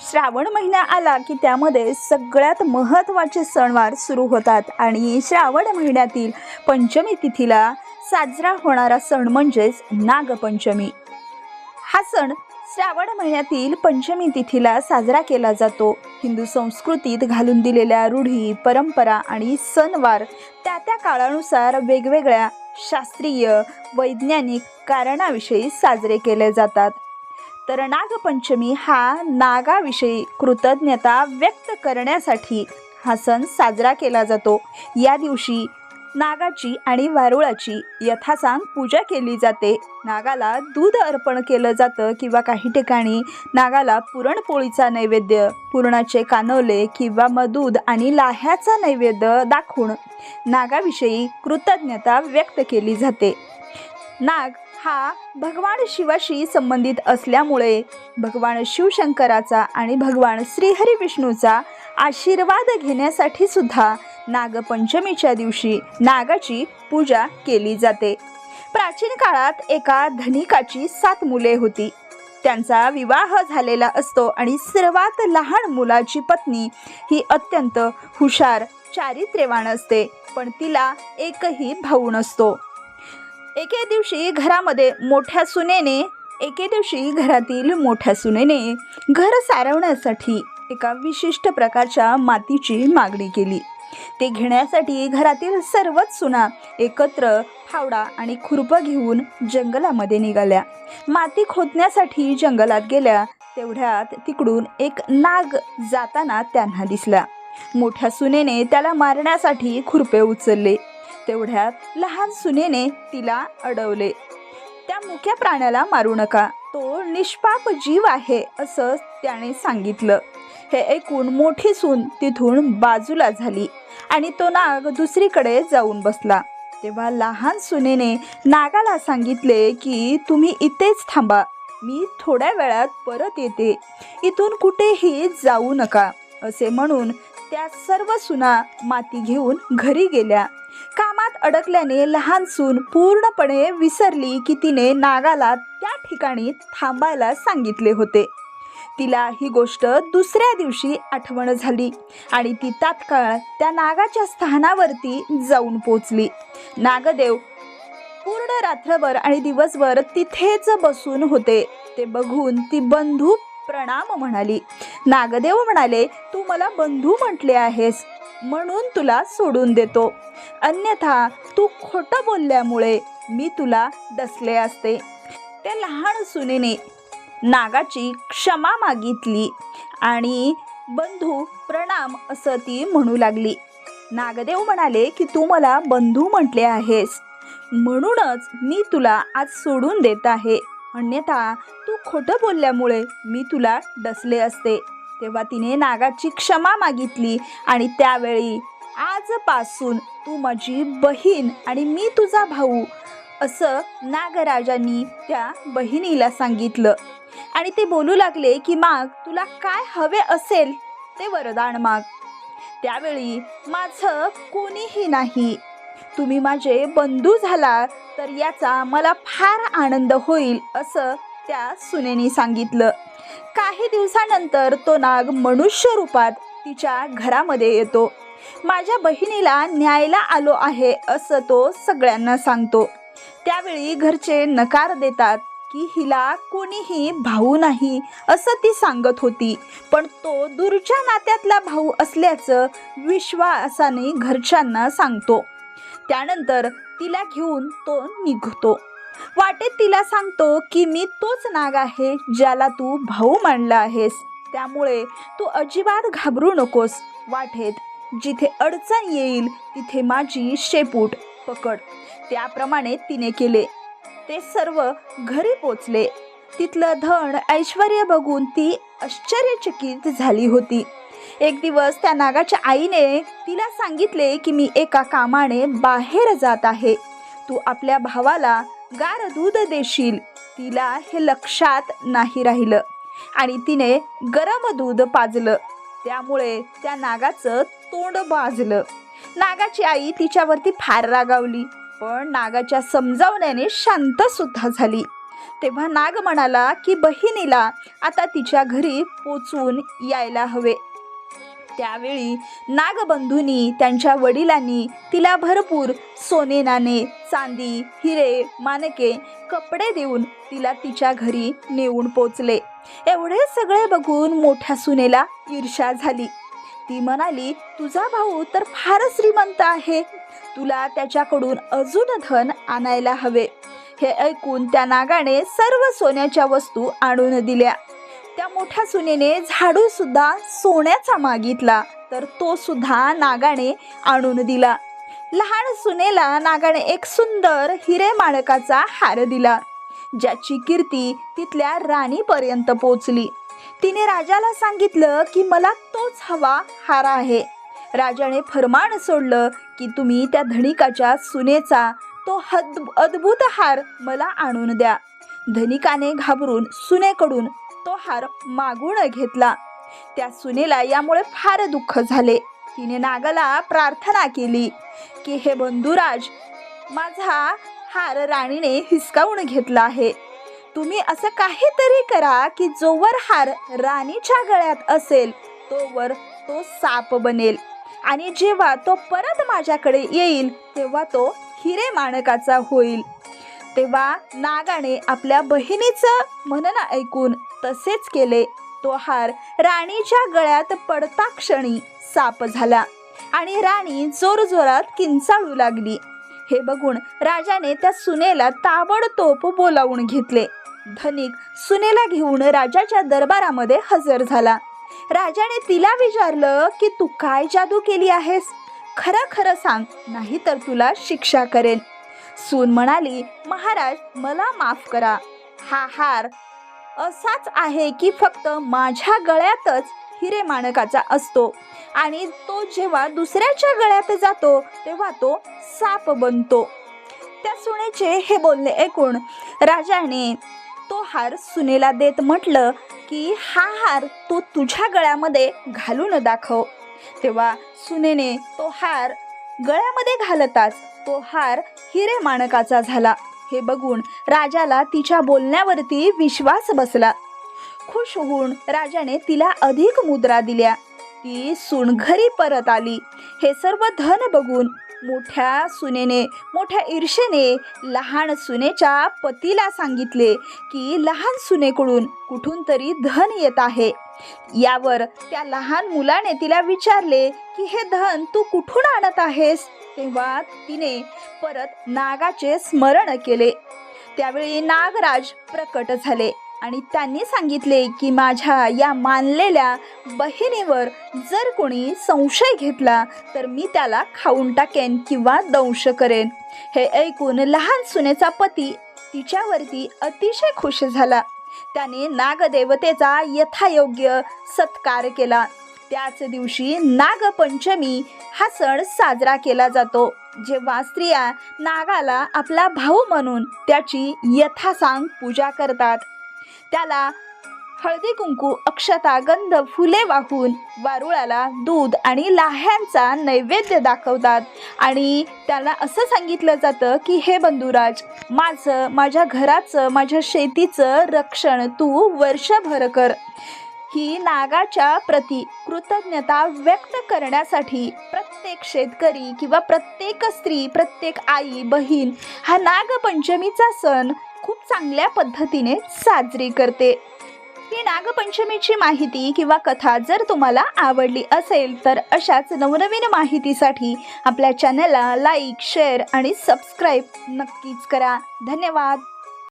श्रावण महिना आला की त्यामध्ये सगळ्यात महत्त्वाचे सणवार सुरू होतात आणि श्रावण महिन्यातील पंचमी तिथीला साजरा होणारा सण म्हणजेच नागपंचमी. हा सण श्रावण महिन्यातील पंचमी तिथीला साजरा केला जातो. हिंदू संस्कृतीत घालून दिलेल्या रूढी परंपरा आणि सणवार त्या त्या काळानुसार वेगवेगळ्या शास्त्रीय वैज्ञानिक कारणाविषयी साजरे केले जातात. तर नागपंचमी हा नागाविषयी कृतज्ञता व्यक्त करण्यासाठी हा सण साजरा केला जातो. या दिवशी नागाची आणि वारुळाची यथासांग पूजा केली जाते. नागाला दूध अर्पण केलं जातं किंवा काही ठिकाणी नागाला पुरणपोळीचा नैवेद्य पुरणाचे कानवले किंवा मधूद आणि लाह्याचा नैवेद्य दाखवून नागाविषयी कृतज्ञता व्यक्त केली जाते. नाग हा भगवान शिवाशी संबंधित असल्यामुळे भगवान शिवशंकराचा आणि भगवान श्रीहरी विष्णूचा आशीर्वाद घेण्यासाठी सुद्धा नागपंचमीच्या दिवशी नागाची पूजा केली जाते. प्राचीन काळात एका धनिकाची सात मुले होती. त्यांचा विवाह झालेला असतो आणि सर्वात लहान मुलाची पत्नी ही अत्यंत हुशार चारित्र्यवान असते पण तिला एकही भाऊ नसतो. एके दिवशी घरामध्ये मोठ्या सुनेने एके दिवशी घरातील मोठ्या सुनेने घर सारवण्यासाठी एका विशिष्ट प्रकारच्या मातीची मागणी केली. ते घेण्यासाठी घरातील सर्वच सुना एकत्र फावडा आणि खुरपं घेऊन जंगलामध्ये निघाल्या. माती खोदण्यासाठी जंगलात गेल्या तेवढ्यात तिकडून एक नाग जाताना त्यांना दिसला. मोठ्या सुनेने त्याला मारण्यासाठी खुरपे उचलले. तेवढ्यात लहान सुनेने तिला अडवले. त्या मुक्या प्राण्याला मारू नका. तो निष्पाप जीव आहे असं त्याने सांगितलं. हे ऐकून मोठी सून तिथून बाजूला झाली आणि तो नाग दुसरीकडे जाऊन बसला. तेव्हा लहान सुनेने नागाला सांगितले की तुम्ही इथेच थांबा. मी थोड्या वेळात परत येते. इथून कुठेही जाऊ नका. असे म्हणून त्या सर्व सुना माती घेऊन घरी गेल्या. का कामात अडकल्याने लहान सून पूर्णपणे विसरली की तिने नागाला त्या ठिकाणी थांबायला सांगितले होते. तिला ही गोष्ट दुसऱ्या दिवशी आठवण झाली आणि ती तात्काळ त्या नागाच्या स्थानावरती जाऊन पोचली. नागदेव पूर्ण रात्रभर आणि दिवसभर तिथेच बसून होते. ते बघून ती बंधू प्रणाम म्हणाली. नागदेव म्हणाले तू मला बंधू म्हटले आहेस. म्हणून तुला सोडून देतो. अन्यथा तू खोटं बोलल्यामुळे मी तुला डसले असते. त्या लहान सुनेने नागाची क्षमा मागितली आणि बंधू प्रणाम असं ती म्हणू लागली. नागदेव म्हणाले की तू मला बंधू म्हटले आहेस. म्हणूनच मी तुला आज सोडून देत आहे. अन्यथा तू खोटं बोलल्यामुळे मी तुला डसले असते. तेव्हा तिने नागाची क्षमा मागितली आणि त्यावेळी आजपासून तू माझी बहीण आणि मी तुझा भाऊ असं नागराजांनी त्या बहिणीला सांगितलं. आणि ते बोलू लागले की माग तुला काय हवे असेल ते वरदान माग. त्यावेळी माझं कोणीही नाही. तुम्ही माझे बंधू झाला तर याचा मला फार आनंद होईल असं त्या सुनेनी सांगितलं. काही दिवसानंतर तो नाग मनुष्य रूपात तिच्या घरामध्ये येतो. माझ्या बहिणीला न्यायला आलो आहे असं तो सगळ्यांना सांगतो. त्यावेळी घरचे नकार देतात की हिला कोणीही भाऊ नाही असं ती सांगत होती. पण तो दूरच्या नात्यातला भाऊ असल्याचं विश्वासाने घरच्यांना सांगतो. त्यानंतर तिला घेऊन तो निघतो. वाटेत तिला सांगतो की मी तोच नाग आहे ज्याला तू भाऊ मानला आहेस. त्यामुळे तू अजिबात घाबरू नकोस. वाटेत जिथे अडचण येईल तिथे माझी शेपूट पकड. त्याप्रमाणे तिने केले. ते सर्व घरी पोचले. तिथलं धन ऐश्वर बघून ती आश्चर्यचकित झाली होती. एक दिवस त्या नागाच्या आईने तिला सांगितले की मी एका कामाने बाहेर जात आहे. तू आपल्या भावाला गार दूध देशील. तिला हे लक्षात नाही राहिलं. आणि तिने गरम दूध पाजलं. त्यामुळे त्या नागाचं तोंड बाजलं नागाची आई तिच्यावरती फार रागावली. पण नागाच्या समजावण्याने शांत सुद्धा झाली. तेव्हा नाग म्हणाला की बहिणीला आता तिच्या घरी पोचवून यायला हवे. त्यावेळी नागबंधूंनी त्यांच्या वडिलांनी तिला भरपूर सोने नाणे चांदी हिरे मानके कपडे देऊन तिला तिच्या घरी नेऊन पोचले. एवढे सगळे बघून मोठ्या सुनेला ईर्षा झाली. ती म्हणाली तुझा भाऊ तर फारच श्रीमंत आहे. तुला त्याच्याकडून अजून धन आणायला हवे. हे ऐकून त्या नागाने सर्व सोन्याच्या वस्तू आणून दिल्या. त्या मोठ्या सुनेने झाडू सुद्धा सोन्याचा मागितला. तर तो सुद्धा नागाने आणून दिला. लहान सुनेला नागाने एक सुंदर हिरे माणकाचा हार दिला. ज्याची कीर्ती तिथल्या राणीपर्यंत पोचली तिने राजाला सांगितलं की मला तोच हवा हार आहे. राजाने फरमान सोडलं की तुम्ही त्या धनिकाच्या सुनेचा तो हद अद्भुत हार मला आणून द्या. धनिकाने घाबरून सुनेकडून तो हार मागून घेतला. त्या सुनेला यामुळे फार दुःख झाले. तिने नागाला प्रार्थना केली की हे बंधुराज माझा हार राणीने हिसकावून घेतला आहे. तुम्ही असं काहीतरी करा की जोवर हार राणीच्या गळ्यात असेल तोवर तो साप बनेल. आणि जेव्हा तो परत माझ्याकडे येईल तेव्हा तो हिरे माणकाचा होईल. तेव्हा नागाने आपल्या बहिणीचं म्हणणं ऐकून तसेच केले. तो हार राणीच्या गळ्यात पडता क्षणी साप झाला आणि राणी जोरजोरात किंचाळू लागली. हे बघून राजाने त्या सुनेला ताबडतोब बोलावून घेतले. धनिक सुनेला घेऊन राजाच्या दरबारामध्ये हजर झाला. राजाने तिला विचारलं की तू काय जादू केली आहेस? खरं खरं सांग नाही तर तुला शिक्षा करेन. सून म्हणाली महाराज मला माफ करा. हा हार असाच आहे की फक्त माझ्या गळ्यातच हिरे माणकाचा असतो. आणि तो जेव्हा दुसऱ्याच्या गळ्यात जातो तेव्हा तो साप बनतो. त्या सुनेचे हे बोलणे ऐकून राजाने तो हार सुनेला देत म्हटलं की हा हार तू तुझ्या गळ्यामध्ये घालून दाखव. तेव्हा सुनेने तो हार गळ्यामध्ये घालताच तो हार हिरे माणकाचा झाला. हे बघून राजाला तिच्या बोलण्यावरती विश्वास बसला. खुश होऊन राजाने तिला अधिक मुद्रा दिल्या. ती सुनघरी परत आली. हे सर्व धन बघून मोठ्या सुनेने मोठ्या ईर्षेने लहान सुनेच्या पतीला सांगितले की लहान सुनेकडून कुठून तरी धन येत आहे. यावर त्या लहान मुलाने तिला विचारले की हे धन तू कुठून आणत आहेस? तेव्हा तिने परत नागाचे स्मरण केले. त्यावेळी नागराज प्रकट झाले. आणि त्यांनी सांगितले की माझ्या या मानलेल्या बहिणीवर जर कोणी संशय घेतला तर मी त्याला खाऊन टाकेन किंवा दंश करेन. हे ऐकून लहान सुनेचा पती तिच्यावरती अतिशय खुश झाला. त्याने नागदेवतेचा यथायोग्य सत्कार केला. त्याच दिवशी नागपंचमी हा सण साजरा केला जातो. जेव्हा स्त्रिया नागाला आपला भाऊ म्हणून त्याची यथासांग पूजा करतात. त्याला हळदी कुंकू अक्षता गंध फुले वाहून वारुळाला दूध आणि लाह्यांचा नैवेद्य दाखवतात. आणि त्याला असं सांगितलं जातं की हे बंधुराज माझं माझ्या घराचं माझ्या शेतीचं रक्षण तू वर्षभर कर. ही नागाच्या प्रती कृतज्ञता व्यक्त करण्यासाठी प्रत्येक शेतकरी किंवा प्रत्येक स्त्री प्रत्येक आई बहीण हा नागपंचमीचा सण खूप चांगल्या पद्धतीने साजरी करते. ही नागपंचमीची माहिती किंवा कथा जर तुम्हाला आवडली असेल तर अशाच नवनवीन माहितीसाठी आपल्या चॅनलला लाईक शेअर आणि सबस्क्राईब नक्कीच करा. धन्यवाद!